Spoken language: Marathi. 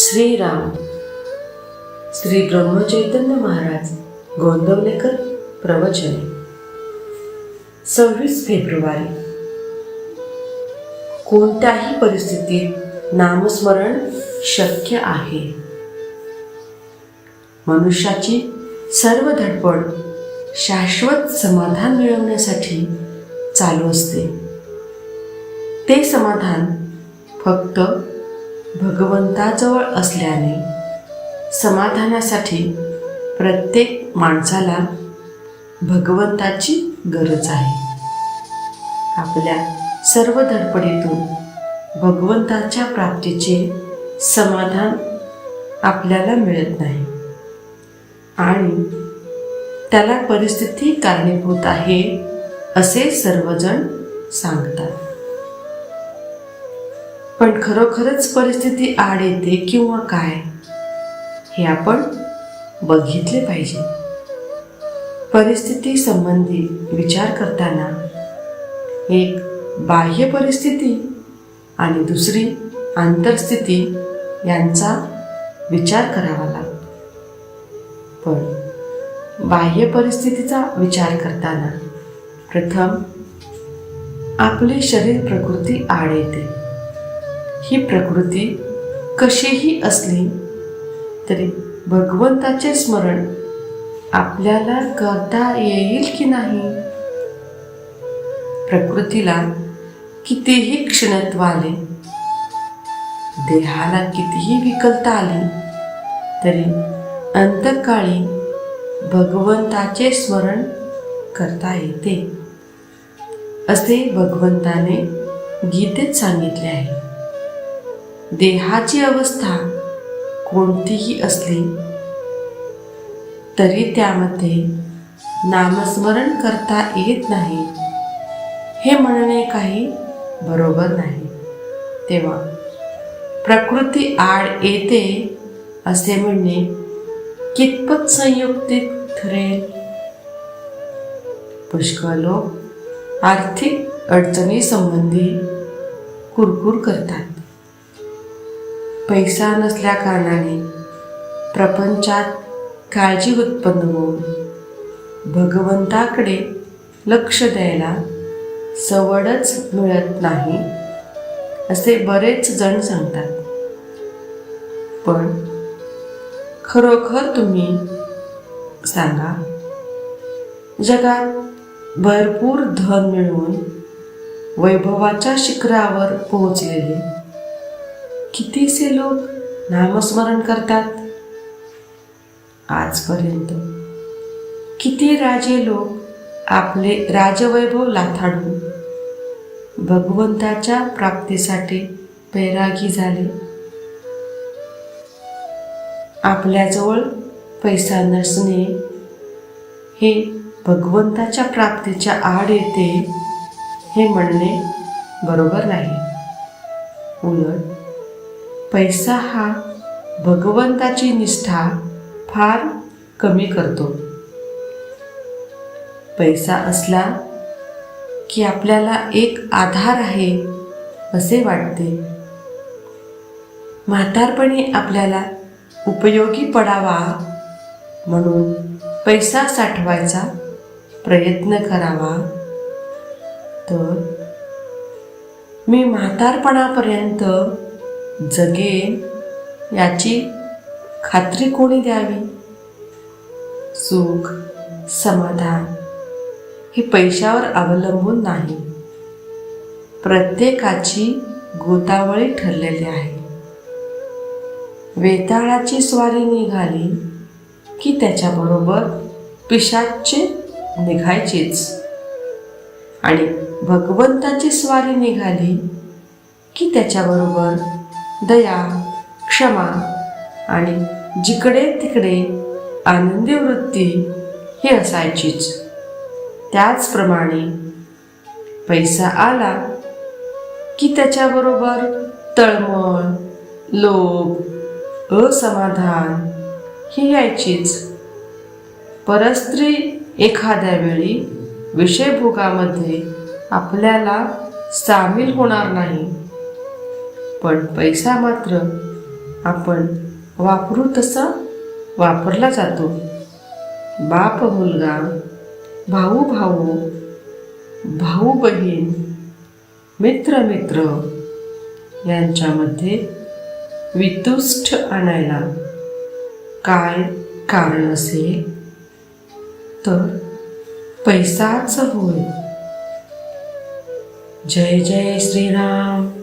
श्रीराम. श्री ब्रह्मचैतन्य महाराज गोंदवलेकर प्रवचन. सव्वीस फेब्रुवारी. कोणत्याही परिस्थितीत नामस्मरण शक्य आहे. मनुष्याची सर्व धडपड शाश्वत समाधान मिळवण्यासाठी चालू असते. ते समाधान फक्त भगवंताजवळ असल्याने समाधानासाठी प्रत्येक माणसाला भगवंताची गरज आहे. आपल्या सर्व धडपडीतून भगवंताच्या प्राप्तीचे समाधान आपल्याला मिळत नाही. आणि त्याला परिस्थिती कारणीभूत आहे असे सर्वजण सांगतात. पण खरोखरच परिस्थिती आड येते किंवा काय हे आपण बघितले पाहिजे. परिस्थिती संबंधी विचार करताना एक बाह्य परिस्थिती आणि दुसरी आंतरस्थिती यांचा विचार करावा लागतो. पण बाह्य परिस्थितीचा विचार करताना प्रथम आपली शरीर प्रकृती आड येते. ही प्रकृती कशीही असली तरी भगवंताचे स्मरण आपल्याला करता येईल की नाही? प्रकृतीला कितीही क्षणत्व आले देहाला कितीही विकलता आली तरी अंतकाळी भगवंताचे स्मरण करता येते असे भगवंताने गीतेत सांगितले आहे. देहाची अवस्था कोणतीही असली तरी त्यामध्ये नामस्मरण करता येत नाही. हे म्हणणे काही बरोबर नाही. तेव्हा प्रकृती आड येते असे म्हणणे कितपत संयुक्तिक ठरेल? पुष्कळ लोक आर्थिक अडचणी संबंधी कुरकुर करतात. पैसा नसल्या कारणाने प्रपंचात काळजी उत्पन्न होऊन भगवंताकडे लक्ष द्यायला सवडच मिळत नाही असे बरेच जण सांगतात. पण खरोखर तुम्ही सांगा जगात भरपूर धन मिळवून वैभवाच्या शिखरावर पोहोचलेले कितीसे लोक नामस्मरण करतात? आजपर्यंत किती राजे लोक आपले राजवैभव लाथाडून भगवंताच्या प्राप्तीसाठी बैरागी झाले. आपल्याजवळ पैसा नसणे हे भगवंताच्या प्राप्तीच्या आड येते हे म्हणणे बरोबर नाही. उलट पैसा हा भगवंताची निष्ठा फार कमी करतो. पैसा असला की आपल्याला एक आधार आहे असे वाटते. म्हातारपणी आपल्याला उपयोगी पडावा म्हणून पैसा साठवायचा प्रयत्न करावा. तर मी म्हातारपणापर्यंत जगेन याची खात्री कोणी द्यावी? सुख समाधान हे पैशावर अवलंबून नाही. प्रत्येकाची गोतावळी ठरलेली आहे. वेताळाची स्वारी निघाली की त्याच्याबरोबर पिशाचे निघायचीच. आणि भगवंताची स्वारी निघाली की त्याच्याबरोबर दया क्षमा आणि जिकडे तिकडे आनंदी वृत्ती ही असायचीच. त्याचप्रमाणे पैसा आला की त्याच्याबरोबर तळमळ लोभ असमाधान ही यायचीच. परस्त्री एखाद्या वेळी विषयभोगामध्ये आपल्याला सामील होणार नाही. पण पैसा मात्र आपण वापरू तसा वापरला जातो. बाप मुलगा भाऊ भाऊ भाऊ बहीण मित्र मित्र यांच्यामध्ये वितुष्ट आणायला काय कारण असेल? तर पैसाच होय. जय जय श्रीराम.